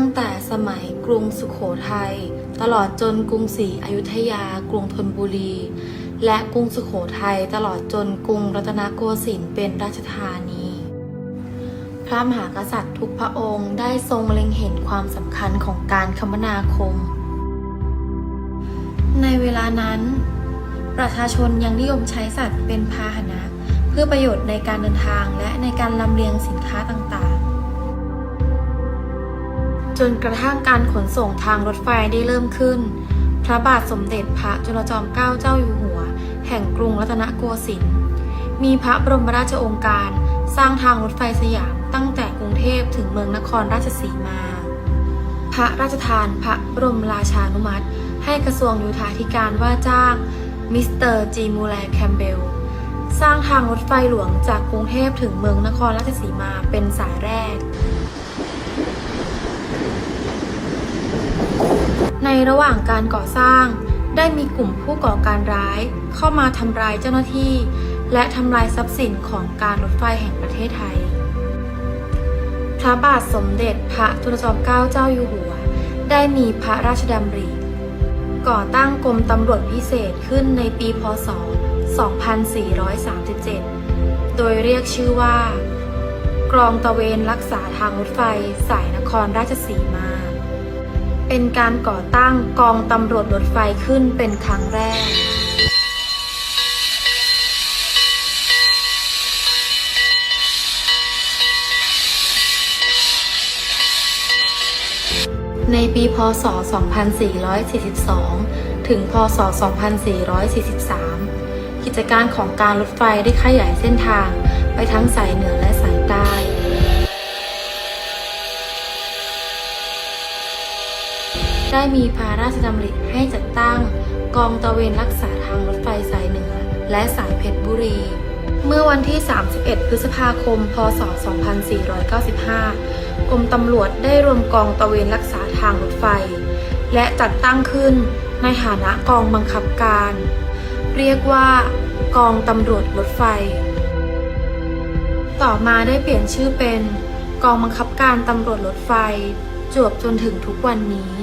้งแต่สมัยกรุงสุขโขทัยตลอดจนกรุงศรีอยุธยา กรุงธนบุรี และกรุงสุขโขทัยตลอดจนกรุงรัตนโกสินทร์เป็นราชธานี พระมหากษัตริย์ทุกพระองค์ได้ทรงเล็งเห็นความสำคัญของการคมนาคม ในเวลานั้น ประชาชนยังนิยมใช้สัตว์เป็นพาหนะ เพื่อประโยชน์ในการเดินทางและในการลำเลียงสินค้าต่างๆ จนกระทั่งการขนส่งทางรถไฟได้เริ่มขึ้น พระบาทสมเด็จพระจุลจอมเกล้าเจ้าอยู่หัว แห่งกรุงรัตนโกสินทร์มีพระบรมราชโองการ สร้างทางรถไฟสยามตั้งแต่กรุงเทพถึงเมืองนครราชสีมา พระราชทานพระบรมราชานุมัติ ให้กระทรวงโยธาธิการว่าจ้างมิสเตอร์จีมูแลแคมเบลสร้างทางรถไฟหลวงจากกรุงเทพถึงเมืองนครราชสีมาเป็นสายแรก ใน ระหว่างการก่อสร้าง ได้มีกลุ่มผู้ก่อการร้าย เข้ามาทำลายเจ้าหน้าที่ และทำลายทรัพย์สินของการรถไฟแห่งประเทศไทย พระบาทสมเด็จพระจุลจอมเกล้าเจ้าอยู่หัว ได้มีพระราชดำริ ก่อตั้งกรมตำรวจพิเศษขึ้นในปีพศ 2437 โดยเรียกชื่อว่ากรองตระเวนรักษาทางรถไฟสายนครราชสีมา เป็นการก่อตั้งกองตำรวจรถไฟขึ้นเป็นครั้งแรกในปีพศ 2442 ถึง พศ 2443 กิจการของการรถไฟได้ขยายเส้นทางไปทั้งสายเหนือและสายใต้ ได้มีพระราชดำริให้จัดตั้ง กองตระเวนรักษาทางรถไฟสายเหนือ และสายเพชรบุรี เมื่อวันที่ 31 พฤษภาคม พศ 2495 กรมตำรวจได้รวมกองตระเวนรักษาทางรถไฟ และจัดตั้งขึ้นในฐานะกองบังคับการ เรียกว่ากองตำรวจรถไฟ ต่อมาได้เปลี่ยนชื่อเป็น กองบังคับการตำรวจรถไฟ จวบจนถึงทุกวันนี้